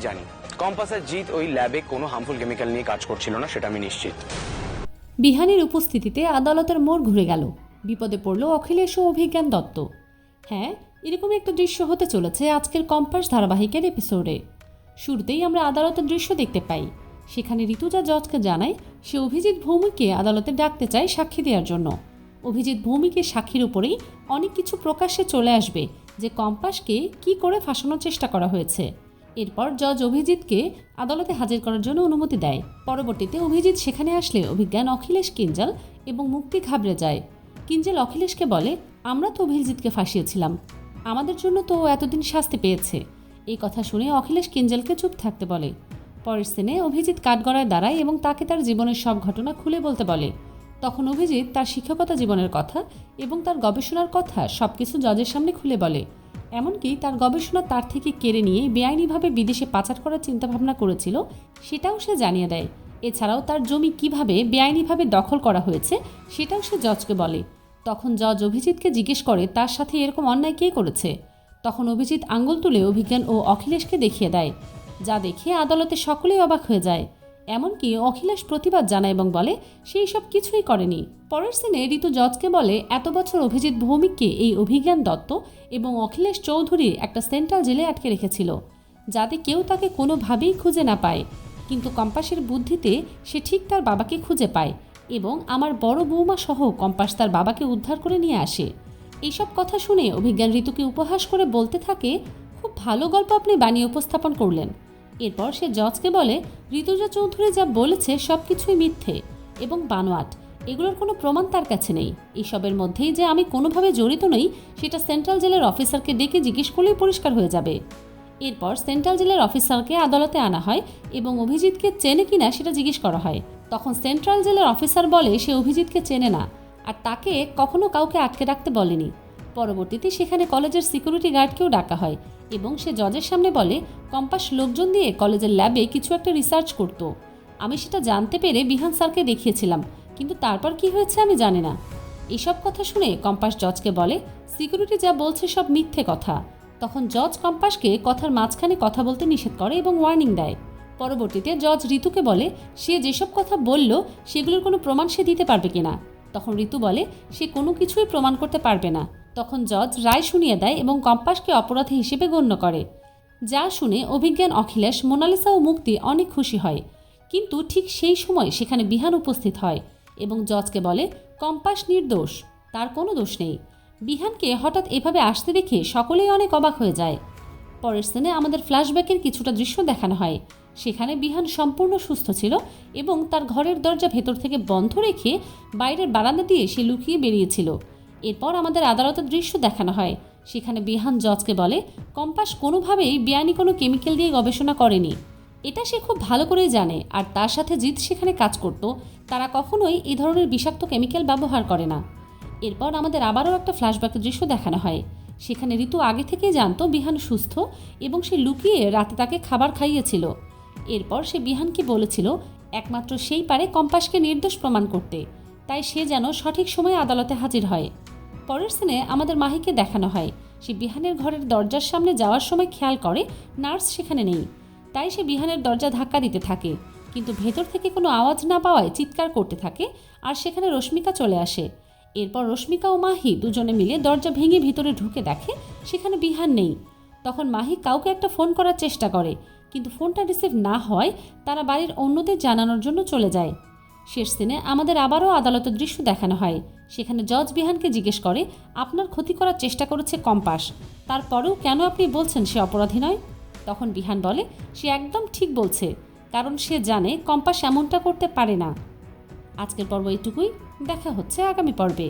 জানি। কম্পাসের জিত ওই ল্যাবে কোনো হার্মফুল কেমিক্যাল নিয়ে কাজ করছিল না, সেটা আমি নিশ্চিত। বিহানের উপস্থিতিতে আদালতের মোড় ঘুরে গেল। বিপদে পড়ল অখিলেশ ও অভিজ্ঞান দত্ত। হ্যাঁ এরকম একটা দৃশ্য হতে চলেছে আজকের কম্পাস ধারাবাহিকের এপিসোডে শুরুতেই আমরা আদালতের দৃশ্য দেখতে পাই। সেখানে ঋতুজা জজকে জানায় সে অভিজিৎ ভৌমিককে আদালতে ডাকতে চায় সাক্ষী দেওয়ার জন্য। অভিজিৎ ভৌমিকের সাক্ষীর উপরেই অনেক কিছু প্রকাশ্যে চলে আসবে যে কম্পাসকে কি করে ফাঁসানোর চেষ্টা করা হয়েছে। এরপর জজ অভিজিৎকে আদালতে হাজির করার জন্য অনুমতি দেয়। পরবর্তীতে অভিজিৎ সেখানে আসলে অভিজ্ঞান অখিলেশ কিঞ্জাল এবং মুক্তি ঘাবড়ে যায়। কিঞ্জাল অখিলেশকে বলে, আমরা তো অভিজিৎকে ফাঁসিয়েছিলাম। আমাদের জন্য তো এতদিন শাস্তি পেয়েছে। এই কথা শুনে অখিলেশ কিঞ্জালকে চুপ থাকতে বলে। পরের সিনে অভিজিৎ কাঠগড়ায় দাঁড়ায় এবং তাকে তার জীবনের সব ঘটনা খুলে বলতে বলে। তখন অভিজিৎ তার শিক্ষকতা জীবনের কথা এবং তার গবেষণার কথা সবকিছু জজের সামনে খুলে বলে। এমনকি তার গবেষণা তার থেকে কেড়ে নিয়ে বেআইনিভাবে বিদেশে পাচার করার চিন্তাভাবনা করেছিল, সেটাও সে জানিয়ে দেয়। এছাড়াও তার জমি কীভাবে বেআইনিভাবে দখল করা হয়েছে, সেটাও সে জজকে বলে। তখন জজ অভিজিৎকে জিজ্ঞেস করে, তার সাথে এরকম অন্যায় কে করেছে? তখন অভিজিৎ আঙ্গুল তুলে অভিজ্ঞান ও অখিলেশকে দেখিয়ে দেয়। যা দেখে আদালতে সকলেই অবাক হয়ে যায়। এমনকি অখিলেশ প্রতিবাদ জানায় এবং বলে, সেই সব কিছুই করেনি। পরের সিনে ঋতু জজকে বলে, এত বছর অভিজিৎ ভৌমিককে এই অভিজ্ঞান দত্ত এবং অখিলেশ চৌধুরী একটা সেন্ট্রাল জেলে আটকে রেখেছিল, যাতে কেউ তাকে কোনোভাবেই খুঁজে না পায়। কিন্তু কম্পাসের বুদ্ধিতে সে ঠিক তার বাবাকে খুঁজে পায় এবং আমার বড় বৌমা সহ কম্পাস তার বাবাকে উদ্ধার করে নিয়ে আসে। এইসব কথা শুনে অভিজ্ঞান ঋতুকে উপহাস করে বলতে থাকে, খুব ভালো গল্প আপনি বানিয়ে উপস্থাপন করলেন। এরপর সে জজকে বলে, ঋতুজা চৌধুরী যা বলেছে সব কিছুই মিথ্যে এবং বানোয়াট। এগুলোর কোনো প্রমাণ তার কাছে নেই। এসবের মধ্যেই যে আমি কোনোভাবে জড়িত নই, সেটা সেন্ট্রাল জেলের অফিসারকে ডেকে জিজ্ঞেস করলেই পরিষ্কার হয়ে যাবে। এরপর সেন্ট্রাল জেলের অফিসারকে আদালতে আনা হয় এবং অভিজিৎকে চেনে কিনা সেটা জিজ্ঞেস করা হয়। তখন সেন্ট্রাল জেলের অফিসার বলে, সে অভিজিৎকে চেনে না। আর তাকে কখনো কাউকে আটকে রাখতে বলেনি। পরবর্তীতে সেখানে কলেজের সিকিউরিটি গার্ডকেও ডাকা হয় এবং সে জজের সামনে বলে, কম্পাস লোকজন দিয়ে কলেজের ল্যাবে কিছু একটা রিসার্চ করতো। আমি সেটা জানতে পেরে বিহান স্যারকে দেখিয়েছিলাম, কিন্তু তারপর কি হয়েছে আমি জানি না। এসব কথা শুনে কম্পাস জজকে বলে, সিকিউরিটি যা বলছে সব মিথ্যে কথা। তখন জজ কম্পাসকে কথার মাঝখানে কথা বলতে নিষেধ করে এবং ওয়ার্নিং দেয়। পরবর্তীতে জজ ঋতুকে বলে, সে যেসব কথা বলল, সেগুলোর কোনো প্রমাণ সে দিতে পারবে কিনা? তখন ঋতু বলে, সে কোনো কিছুই প্রমাণ করতে পারবে না। তখন জজ রায় শুনিয়ে দেয় এবং কম্পাসকে অপরাধী হিসেবে গণ্য করে। যা শুনে অভিজ্ঞান অখিলেশ, মোনালিসা ও মুক্তি অনেক খুশি হয়। কিন্তু ঠিক সেই সময় সেখানে বিহান উপস্থিত হয় এবং জজকে বলে, কম্পাস নির্দোষ, তার কোনো দোষ নেই। বিহানকে হঠাৎ এভাবে আসতে দেখে সকলেই অনেক অবাক হয়ে যায়। পরের সিনে আমাদের ফ্ল্যাশব্যাকের কিছুটা দৃশ্য দেখানো হয়। সেখানে বিহান সম্পূর্ণ সুস্থ ছিল এবং তার ঘরের দরজা ভেতর থেকে বন্ধ রেখে বাইরের বারান্দা দিয়ে সে লুকিয়ে বেরিয়েছিল। এরপর আমাদের আদালতের দৃশ্য দেখানো হয়। সেখানে বিহান জজকে বলে, কম্পাস কোনোভাবেই বেআইনি কোনো কেমিক্যাল দিয়ে গবেষণা করেনি। এটা সে খুব ভালো করেই জানে, আর তার সাথে জিৎ সেখানে কাজ করত। তারা কখনোই এই ধরনের বিষাক্ত কেমিক্যাল ব্যবহার করে না। এরপর আমাদের আবারও একটা ফ্ল্যাশব্যাকের দৃশ্য দেখানো হয়। সেখানে ঋতু আগে থেকেই জানতো বিহান সুস্থ এবং সে লুকিয়ে রাতে তাকে খাবার খাইয়েছিল। এরপর সে বিহানকে বলেছিল, একমাত্র সেই পারে কম্পাসকে নির্দোষ প্রমাণ করতে। তাই সে যেন সঠিক সময়ে আদালতে হাজির হয়। পরের সিনে আমাদের মাহিকে দেখানো হয়। সে বিহানের ঘরের দরজার সামনে যাওয়ার সময় খেয়াল করে, নার্স সেখানে নেই। তাই সে বিহানের দরজা ধাক্কা দিতে থাকে। কিন্তু ভেতর থেকে কোনো আওয়াজ না পাওয়ায় চিৎকার করতে থাকে আর সেখানে রশ্মিকা চলে আসে। এরপর রশ্মিকা ও মাহি দুজনে মিলে দরজা ভেঙে ভিতরে ঢুকে দেখে সেখানে বিহান নেই। তখন মাহি কাউকে একটা ফোন করার চেষ্টা করে, কিন্তু ফোনটা রিসিভ না হওয়ায় তারা বাড়ির অন্যদের জানানোর জন্য চলে যায়। শেষ দিনে আমাদের আবারও আদালতের দৃশ্য দেখানো হয়। সেখানে জজ বিহানকে জিজ্ঞেস করে, আপনার ক্ষতি করার চেষ্টা করেছে কম্পাস, তারপরেও কেন আপনি বলছেন সে অপরাধী নয়? তখন বিহান বলে, সে একদম ঠিক বলছে, কারণ সে জানে কম্পাস এমনটা করতে পারে না। আজকের পর্ব এটুকুই দেখা হচ্ছে আগামী পর্বে।